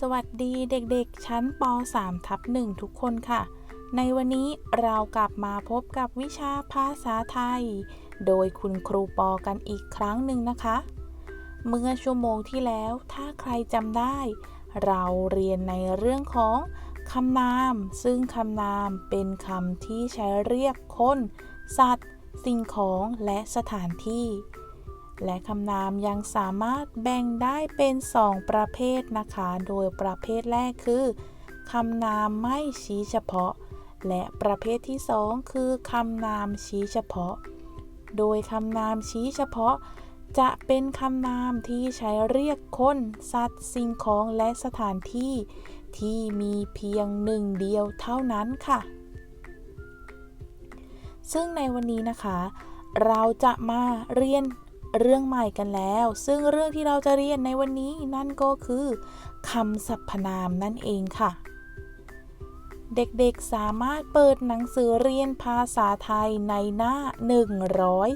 สวัสดีเด็กๆ ชั้นป .3 ทับ1ทุกคนค่ะ ในวันนี้เรากลับมาพบกับวิชาภาษาไทย โดยคุณครูปอกันอีกครั้งหนึ่งนะคะ เมื่อชั่วโมงที่แล้วถ้าใครจำได้ เราเรียนในเรื่องของคำนาม ซึ่งคำนามเป็นคำที่ใช้เรียกคน สัตว์ สิ่งของและสถานที่ และคำนามยังสามารถแบ่งได้เป็น 2 ประเภทนะคะ โดยประเภทแรกคือคำนามไม่ชี้เฉพาะ และประเภทที่ 2 คือคำนามชี้เฉพาะ โดยคำนามชี้เฉพาะ จะเป็นคำนามที่ใช้เรียกคนสัตว์สิ่งของและสถานที่ ที่มีเพียงหนึ่งเดียวเท่านั้นค่ะ ซึ่งในวันนี้นะคะ เราจะมาเรียน เรื่องใหม่กันแล้ว ซึ่งเรื่องที่เราจะเรียนในวันนี้นั่นก็คือคำสรรพนามนั่นเองค่ะ เด็กๆสามารถเปิดหนังสือเรียนภาษาไทยในหน้า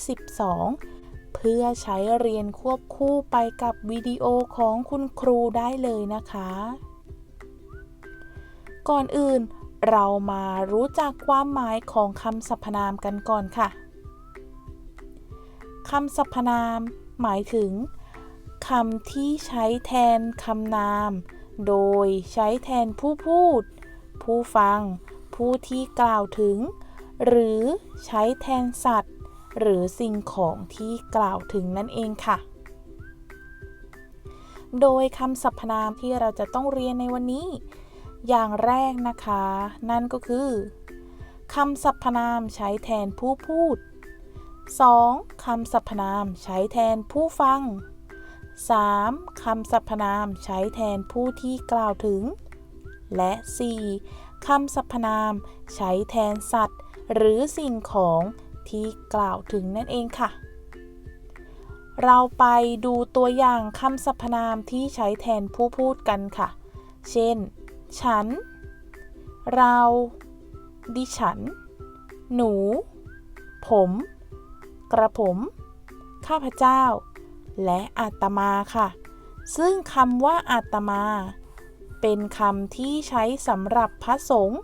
112 เพื่อใช้เรียนควบคู่ไปกับวิดีโอของคุณครูได้เลยนะคะ ก่อนอื่นเรามารู้จักความหมายของคำสรรพนามกันก่อนค่ะ คำสรรพนาม หมายถึงคำที่ใช้แทนคำนาม โดยใช้แทนผู้พูด ผู้ฟัง ผู้ที่กล่าวถึง หรือใช้แทนสัตว์ หรือสิ่งของที่กล่าวถึงนั่นเองค่ะ โดยคำสรรพนามที่เราจะต้องเรียนในวันนี้ อย่างแรกนะคะ นั่นก็คือคำสรรพนามใช้แทนผู้พูด 2. คำสรรพนามใช้แทนผู้ฟัง 3. คำสรรพนามใช้แทนผู้ที่กล่าวถึง และ 4. คำสรรพนามใช้แทนสัตว์ หรือสิ่งของที่กล่าวถึงนั่นเองค่ะ เราไปดูตัวอย่างคำสรรพนามที่ใช้แทนผู้พูดกันค่ะ เช่น ฉัน เรา ดิฉัน หนู ผม กระผม ข้าพเจ้า และอาตมาค่ะ ซึ่งคำว่าอาตมา เป็นคำที่ใช้สำหรับพระสงฆ์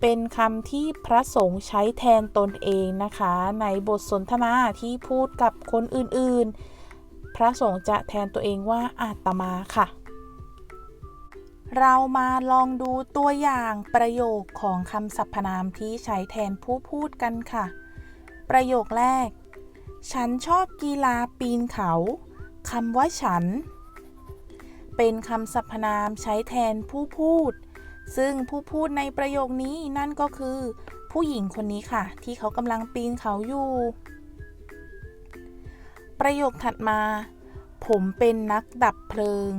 เป็นคำที่พระสงฆ์ใช้แทนตนเองนะคะ ในบทสนทนาที่พูดกับคนอื่นๆ พระสงฆ์จะแทนตัวเองว่าอาตมาค่ะ เรามาลองดูตัวอย่างประโยคของคำสรรพนามที่ใช้แทนผู้พูดกันค่ะ ประโยคแรก ฉันชอบกีฬาปีนเขาคำว่าฉัน เป็นคำสรรพนามใช้แทนผู้พูด ซึ่งผู้พูดในประโยคนี้นั่นก็คือ ผู้หญิงคนนี้ค่ะ ที่เขากำลังปีนเขาอยู่ ประโยคถัดมา ผมเป็นนักดับเพลิง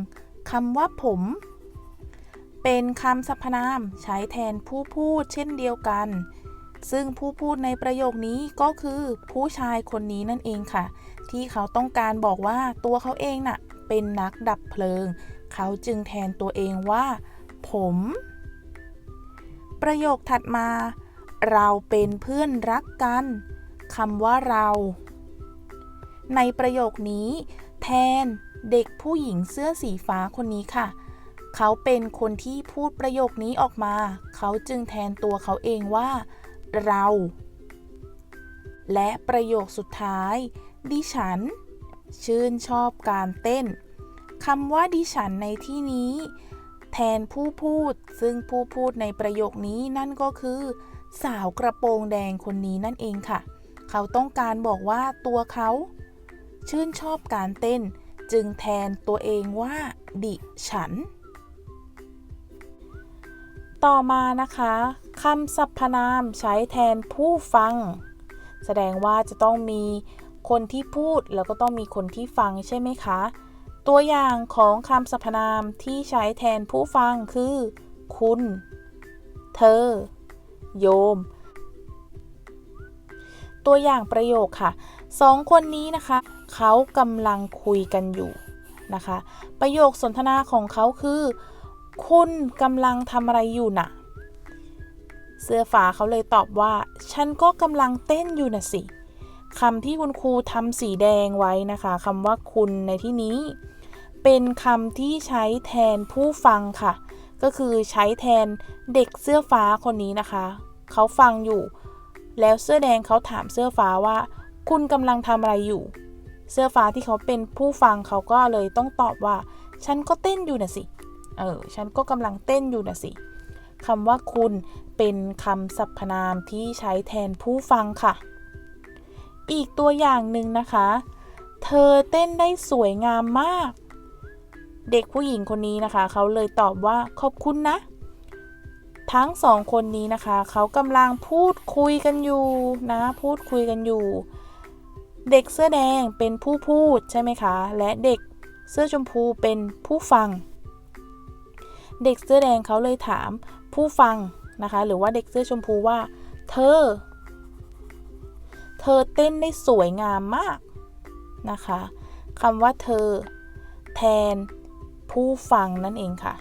คำว่าผม เป็นคำสรรพนามใช้แทนผู้พูดเช่นเดียวกัน ซึ่งผู้พูดในประโยคนี้ก็คือผู้ชายคนนี้นั่นเองค่ะ ที่เขาต้องการบอกว่าตัวเขาเองน่ะเป็นนักดับเพลิง เขาจึงแทนตัวเองว่า ผม ประโยคถัดมา เราเป็นเพื่อนรักกันคำว่าเรา ในประโยคนี้ แทนเด็กผู้หญิงเสื้อสีฟ้าคนนี้ค่ะ เขาเป็นคนที่พูดประโยคนี้ออกมา เขาจึงแทนตัวเขาเองว่า เรา และประโยคสุดท้าย ดิฉัน ชื่นชอบการเต้นคำว่าดิฉันในที่นี้ แทนผู้พูด ซึ่งผู้พูดในประโยคนี้นั่นก็คือ สาวกระโปรงแดงคนนี้นั่นเองค่ะ เขาต้องการบอกว่าตัวเขา ชื่นชอบการเต้น จึงแทนตัวเองว่า ดิฉัน ต่อมานะคะ คำสรรพนามใช้แทนผู้ฟัง แสดงว่าจะต้องมีคนที่พูดแล้วก็ต้องมีคนที่ฟังใช่ไหมคะ ตัวอย่างของคำสรรพนามที่ใช้แทนผู้ฟังคือ คุณ เธอ โยม ตัวอย่างประโยคค่ะสองคนนี้นะคะ เขากำลังคุยกันอยู่นะคะ ประโยคสนทนาของเขาคือ คุณกำลังทำอะไรอยู่น่ะ เสื้อฟ้าเขาเลยตอบว่า ฉันก็กำลังเต้นอยู่น่ะสิคำที่คุณครูทำสีแดงไว้นะคะคำว่าคุณในที่นี้ เป็นคำที่ใช้แทนผู้ฟังค่ะ ก็คือใช้แทนเด็กเสื้อฟ้าคนนี้นะคะ เขาฟังอยู่ แล้วเสื้อแดงเขาถามเสื้อฟ้าว่า คุณกำลังทำอะไรอยู่ เสื้อฟ้าที่เขาเป็นผู้ฟังเขาก็เลยต้องตอบว่า ฉันก็เต้นอยู่นะสิ เออ ฉันก็กำลังเต้นอยู่นะสิ คำว่าคุณเป็นคำสรรพนามที่ใช้แทนผู้ฟังค่ะ อีกตัวอย่างหนึ่งนะคะ เธอเต้นได้สวยงามมาก เด็กผู้หญิงคนนี้นะคะ เขาเลยตอบว่าขอบคุณนะ ทั้งสองคนนี้นะคะ เขากำลังพูดคุยกันอยู่นะ พูดคุยกันอยู่ เด็กเสื้อแดงเป็นผู้พูดใช่ไหมคะ และเด็กเสื้อชมพูเป็นผู้ฟัง เด็กเสื้อแดงเขาเลยถาม ผู้ฟังนะคะ หรือว่าเด็กเสื้อชมพูว่า เธอ เธอเต้นได้สวยงามมากนะคะคำว่าเธอ แทนผู้ฟังนั่นเองค่ะ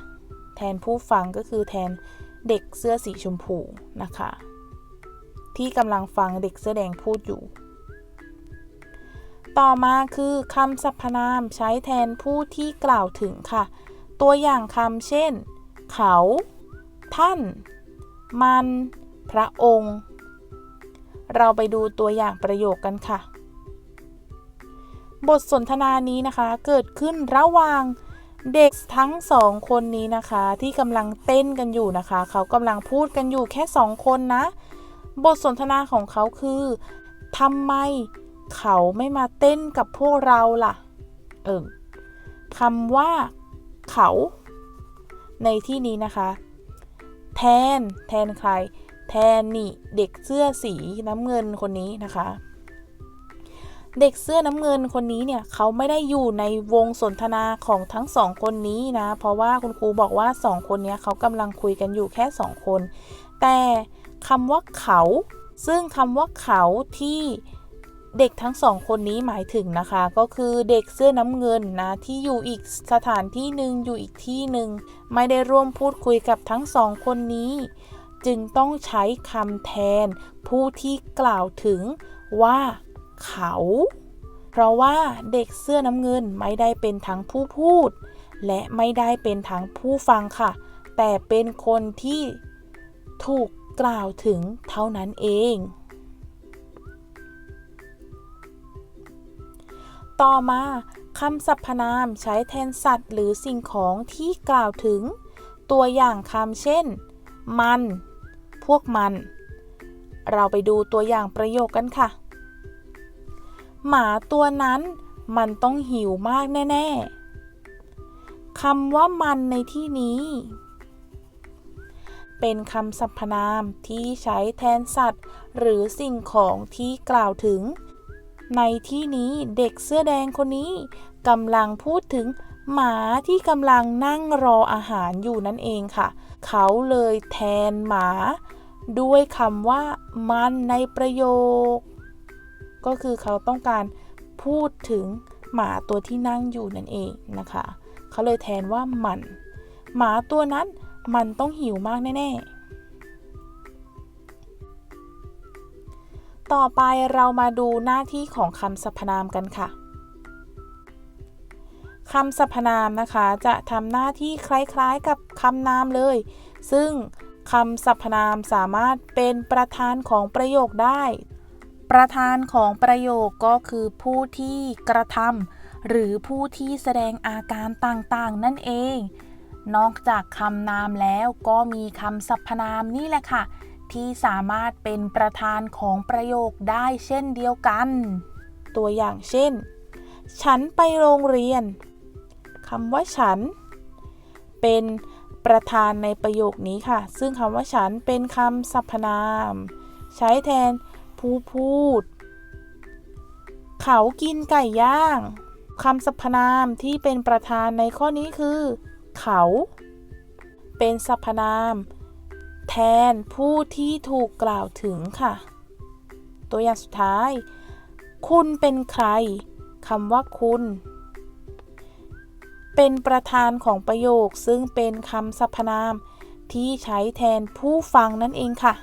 แทนผู้ฟังก็คือแทนเด็กเสื้อสีชมพูนะคะ ที่กำลังฟังเด็กเสื้อแดงพูดอยู่ ต่อมาคือคำสรรพนามใช้แทนผู้ที่กล่าวถึงค่ะ ตัวอย่างคำเช่น เขา ท่าน มัน พระองค์ เราไปดูตัวอย่างประโยคกันค่ะ บทสนทนานี้นะคะเกิดขึ้นระหว่างเด็กทั้งสองคนนี้นะคะ ที่กำลังเต้นกันอยู่นะคะ เขากำลังพูดกันอยู่แค่สองคนนะ บทสนทนาของเขาคือทำไมเขาไม่มาเต้นกับพวกเราล่ะ เออคำว่าเขา ในที่นี้นะคะ แทน แทนใคร แทนนี่เด็กเสื้อสีน้ำเงินคนนี้นะคะ เด็กเสื้อน้ำเงินคนนี้เนี่ยเขาไม่ได้อยู่ในวงสนทนาของทั้งสองคนนี้นะ เพราะว่าคุณครูบอกว่าสองคนนี้เขากำลังคุยกันอยู่แค่สองคน แต่คำว่าเขา ซึ่งคำว่าเขาที่ เด็กทั้งสองคนนี้หมายถึงนะคะ ก็คือเด็กเสื้อน้ำเงินนะที่อยู่อีกสถานที่หนึ่งอยู่อีกที่หนึ่งไม่ได้ร่วมพูดคุยกับทั้งสองคนนี้ จึงต้องใช้คำแทนผู้ที่กล่าวถึงว่าเขา เพราะว่าเด็กเสื้อน้ำเงินไม่ได้เป็นทั้งผู้พูด และไม่ได้เป็นทั้งผู้ฟังค่ะ แต่เป็นคนที่ถูกกล่าวถึงเท่านั้นเอง ต่อมาคำสรรพนามใช้แทนสัตว์หรือสิ่งของที่กล่าวถึง ตัวอย่างคำเช่น มัน พวกมัน เราไปดูตัวอย่างประโยคกันค่ะ หมาตัวนั้นมันต้องหิวมากแน่ ๆ คำว่ามันในที่นี้ เป็นคำสรรพนามที่ใช้แทนสัตว์ หรือสิ่งของที่กล่าวถึง ในที่นี้เด็กเสื้อแดงคนนี้กำลังพูดถึงหมาที่กำลังนั่งรออาหารอยู่นั่นเองค่ะ เขาเลยแทนหมา ด้วยคำว่ามันในประโยค ก็คือเขาต้องการพูดถึงหมาตัวที่นั่งอยู่นั่นเองนะคะ เขาเลยแทนว่ามัน หมาตัวนั้นมันต้องหิวมากแน่ ๆ ต่อไปเรามาดูหน้าที่ของคำสรรพนามกันค่ะคำสรรพนามนะคะจะทำหน้าที่คล้ายๆกับคำนามเลย ซึ่งคำสรรพนามสามารถเป็นประธานของประโยคได้ ประธานของประโยคก็คือผู้ที่กระทำหรือผู้ที่แสดงอาการต่างๆ นั่นเอง นอกจากคำนามแล้วก็มีคำสรรพนามนี่แหละค่ะ ที่สามารถเป็นประธานของประโยคได้เช่นเดียวกัน ตัวอย่างเช่น ฉันไปโรงเรียนคำว่าฉัน เป็นประธานในประโยคนี้ค่ะ ซึ่งคำว่าฉันเป็นคำสรรพนาม ใช้แทนผู้พูด เขากินไก่ย่างคำสรรพนามที่เป็นประธานในข้อนี้คือ เขา เป็นสรรพนาม แทนผู้ที่ถูกกล่าวถึงค่ะ ตัวอย่างสุดท้าย คุณเป็นใครคำว่าคุณ เป็นประธานของประโยคซึ่งเป็นคำสรรพนามที่ใช้แทนผู้ฟังนั่นเองค่ะ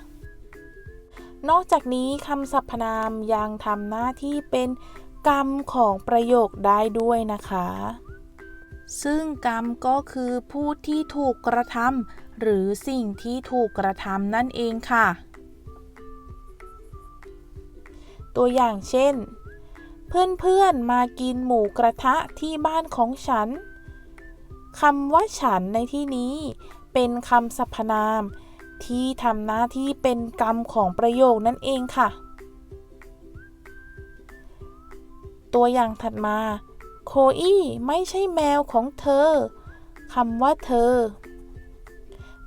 นอกจากนี้คำสรรพนามยังทำหน้าที่เป็นกรรมของประโยคได้ด้วยนะคะ ซึ่งกรรมก็คือผู้ที่ถูกกระทำ หรือสิ่งที่ถูกกระทำนั่นเองค่ะ ตัวอย่างเช่น เพื่อนๆมากินหมูกระทะที่บ้านของฉันคำว่าฉันในที่นี้เป็นคำสรรพนาม ที่ทำหน้าที่เป็นกรรมของประโยคนั่นเองค่ะ ตัวอย่างถัดมา โคอี้ไม่ใช่แมวของเธอคำว่าเธอ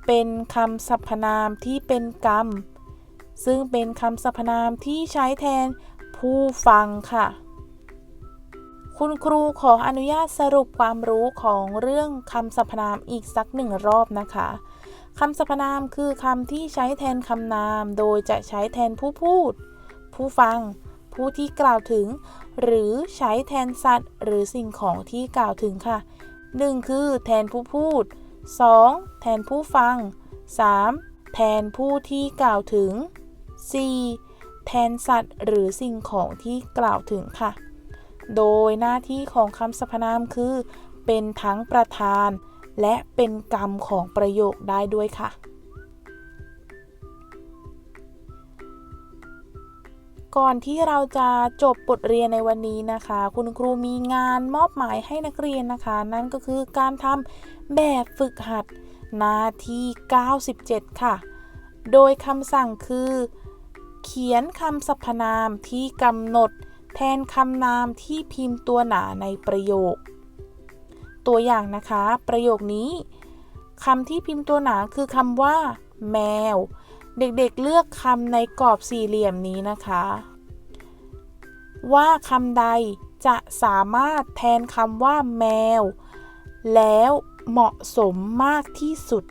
เป็นคำสรรพนามที่เป็นกรรม ซึ่งเป็นคำสรรพนามที่ใช้แทนผู้ฟังค่ะ คุณครูขออนุญาตสรุปความรู้ของเรื่องคำสรรพนามอีกสักหนึ่งรอบนะคะคำสรรพนามคือคำที่ใช้แทนคำนาม โดยจะใช้แทนผู้พูด ผู้ฟัง ผู้ที่กล่าวถึง หรือใช้แทนสัตว์ หรือสิ่งของที่กล่าวถึงค่ะ 1. คือแทนผู้พูด 2. แทนผู้ฟัง 3. แทนผู้ที่กล่าวถึง 4. แทนสัตว์หรือสิ่งของที่กล่าวถึงค่ะ โดยหน้าที่ของคำสรรพนามคือ เป็นทั้งประธาน และเป็นกรรมของประโยคได้ด้วยค่ะ ก่อนที่เราจะจบบทเรียนในวันนี้นะคะ คุณครูมีงานมอบหมายให้นักเรียนนะคะ นั่นก็คือการทำ แบบฝึกหัด หน้าที่ 97 ค่ะ โดยคำสั่งคือ เขียนคำสรรพนามที่กำหนด แทนคำนามที่พิมพ์ตัวหนาในประโยค ตัวอย่างนะคะ ประโยคนี้คำที่พิมพ์ตัวหนาคือคำว่า แมว เด็กๆเลือกคำในกรอบสี่เหลี่ยมนี้นะคะ ว่าคำใดจะสามารถแทนคำว่าแมว แล้ว เหมาะสมมากที่สุด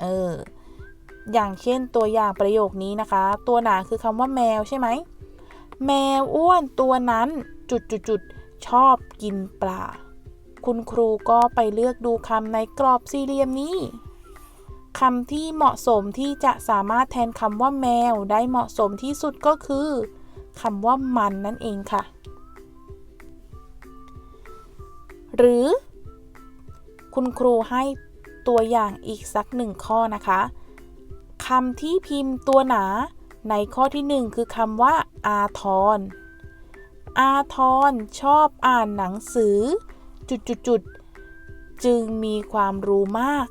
เออ อย่างเช่นตัวอย่างประโยคนี้นะคะ ตัวหนาคือคำว่าแมวใช่ไหม แมวอ้วนตัวนั้นจุดจุดจุดชอบกินปลา คุณครูก็ไปเลือกดูคำในกรอบสี่เหลี่ยมนี้คำที่เหมาะสมที่จะสามารถแทนคำว่าแมวได้เหมาะสมที่สุดก็คือคำว่ามันนั่นเองค่ะ หรือ คุณครูให้ตัวอย่างอีกสักหนึ่งข้อนะคะคำที่พิมพ์ตัวหนาในข้อที่หนึ่งคือคำว่า อาทร อาทรชอบอ่านหนังสือ จุดๆจึงมีความรู้มาก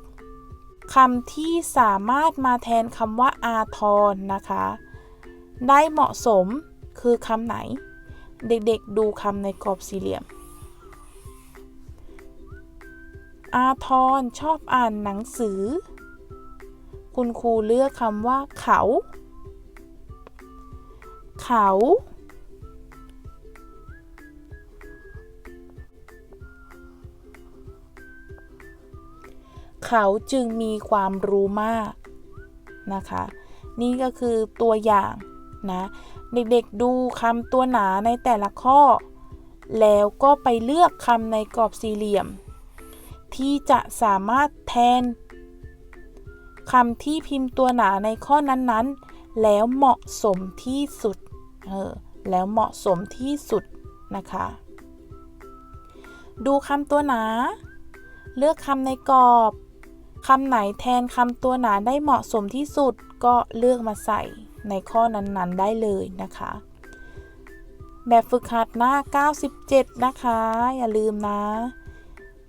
คำที่สามารถมาแทนคำว่า อาทรนะคะ ได้เหมาะสมคือคำไหน เด็กๆดูคำในกรอบสี่เหลี่ยม อาทรชอบอ่านหนังสือ คุณครูเลือกคำว่า เขา เขา เขาจึงมีความรู้มากนะคะ นี่ก็คือตัวอย่างนะ เด็กๆดูคำตัวหนาในแต่ละข้อ แล้วก็ไปเลือกคำในกรอบสี่เหลี่ยม ที่จะสามารถแทนคำที่พิมพ์ตัวหนาในข้อนั้นๆ แล้วเหมาะสมที่สุด เออ แล้วเหมาะสมที่สุดนะคะ ดูคำตัวหนา เลือกคำในกรอบคำไหนแทนคำตัวหนาได้เหมาะสมที่สุดก็เลือกมาใส่ในข้อนั้นๆ ได้เลยนะคะ แบบฝึกหัดหน้า 97 นะคะ อย่าลืมนะ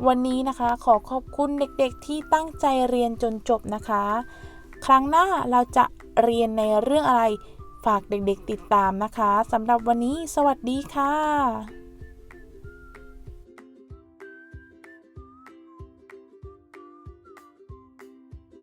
วันนี้นะคะขอขอบคุณเด็กๆที่ตั้งใจเรียนจนจบนะคะ ครั้งหน้าเราจะเรียนในเรื่องอะไร ฝากเด็กๆติดตามนะคะสำหรับวันนี้สวัสดีค่ะ